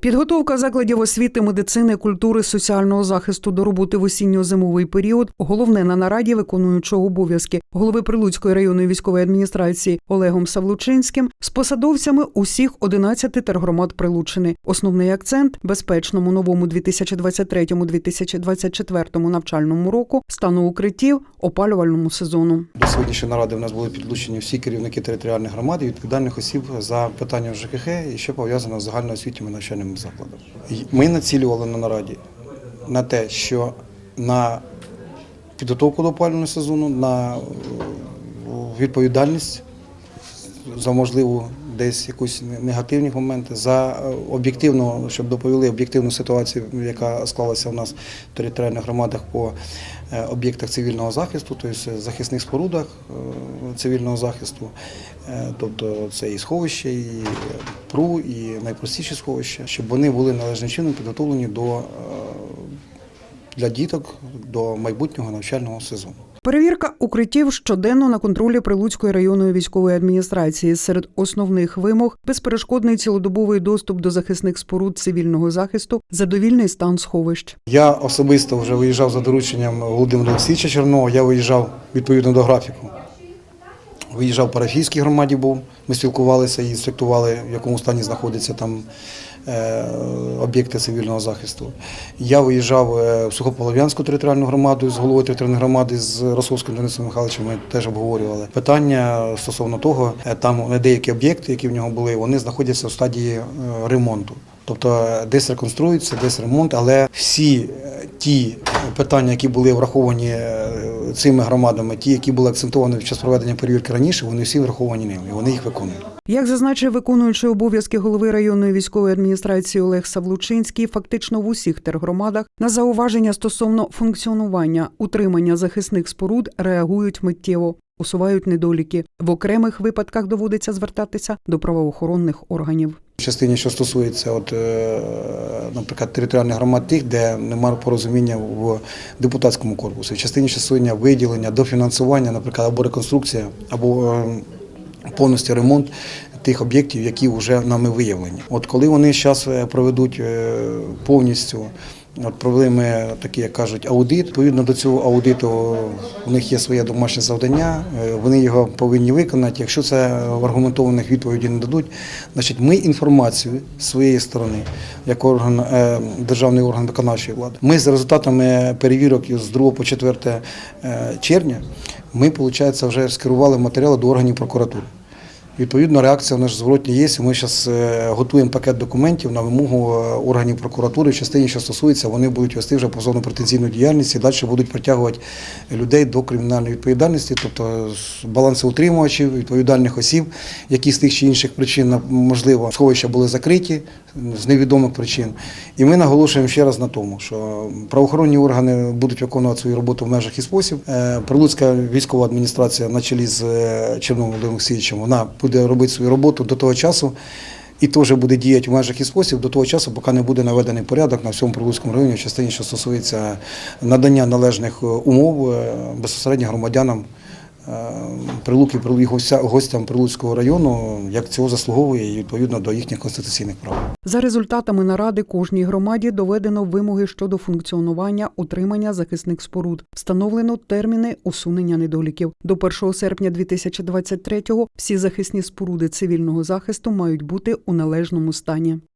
Підготовка закладів освіти, медицини, культури, соціального захисту до роботи в осінньо-зимовий період головне на нараді виконуючого обов'язки голови Прилуцької районної військової адміністрації Олегом Савлучинським з посадовцями усіх 11 тергромад Прилуччини. Основний акцент безпечному новому 2023-2024 навчальному року стану укриттів опалювальному сезону. До сьогоднішньої наради в нас були підключені всі керівники територіальних громад і відповідальних осіб за питання ЖКХ і що пов'язано з загальноосвітніми навчальними закладами. І Ми націлювали на нараді на те, що на підготовку до опалювального сезону, на е, відповідальність за можливу десь якісь негативні моменти, за е, об'єктивну, щоб доповіли об'єктивну ситуацію, яка склалася в нас в територіальних громадах по е, об'єктах цивільного захисту, тобто захисних спорудах е, цивільного захисту. Тобто це і сховище, і ПРУ, і найпростіші сховища, щоб вони були належним чином підготовлені до, для діток до майбутнього навчального сезону. Перевірка укриттів щоденно на контролі Прилуцької районної військової адміністрації. Серед основних вимог безперешкодний цілодобовий доступ до захисних споруд цивільного захисту, задовільний стан сховищ. Я особисто вже виїжджав за дорученням Володимира Олексійовича Черного. Я виїжджав відповідно до графіку. Виїжджав в парафійській громаді, був. Ми спілкувалися і інспектували, в якому стані знаходяться там об'єкти цивільного захисту. Я виїжджав е, в Сухополов'янську територіальну громаду з головою територіальної громади з Росовським Денисом Михайловичем. Ми теж обговорювали питання стосовно того, е, там деякі об'єкти, які в нього були, вони знаходяться в стадії е, ремонту. Тобто е, десь реконструюється, десь ремонт, але всі е, ті питання, які були враховані е, цими громадами, ті, які були акцентовані під час проведення перевірки раніше, вони всі враховані ними, і вони їх виконують. Як зазначив виконуючий обов'язки голови районної військової адміністрації Олег Савлучинський, фактично в усіх тергромадах на зауваження стосовно функціонування утримання захисних споруд реагують миттєво. Усувають недоліки. В окремих випадках доводиться звертатися до правоохоронних органів. Частині, що стосується, от, е, наприклад, територіальних громад тих, де немає порозуміння в депутатському корпусі, частині що стосується виділення, дофінансування, наприклад, або реконструкція, або е, повністю ремонт тих об'єктів, які вже нами виявлені. От коли вони зараз проведуть е, повністю. От проблеми такі, як кажуть, аудит. Відповідно до цього аудиту у них є своє домашнє завдання, е, вони його повинні виконати. Якщо це в аргументованих відповідей не дадуть, значить ми інформацію з своєї сторони, як орган е, державний орган виконавчої влади, ми за результатами перевірок з 2 по 4 е, червня, ми, виходить, вже скерували матеріали до органів прокуратури. Відповідно, реакція у нас зворотня є. Ми зараз готуємо пакет документів на вимогу е, органів прокуратури в частині, що стосується, вони будуть вести вже позовну претензійну діяльність і далі будуть притягувати людей до кримінальної відповідальності, тобто з балансоутримувачів, відповідальних осіб, які з тих чи інших причин, можливо, сховища були закриті з невідомих причин. І ми наголошуємо ще раз на тому, що правоохоронні органи будуть виконувати свою роботу в межах і спосіб. Е, Прилуцька військова адміністрація на чолі з е, Черновим Олексійовичем, вона буде робити свою роботу до того часу. І теж буде діяти в межах і спосіб до того часу, поки не буде наведений порядок на всьому Прилуцькому районі, в частині, що стосується надання належних е, умов е, безпосередньо громадянам Прилуки, Прилу- гостям Прилуцького району, як цього заслуговує і відповідно до їхніх конституційних прав. За результатами наради кожній громаді доведено вимоги щодо функціонування утримання захисних споруд. Встановлено терміни усунення недоліків. До 1 серпня 2023-го всі захисні споруди цивільного захисту мають бути у належному стані.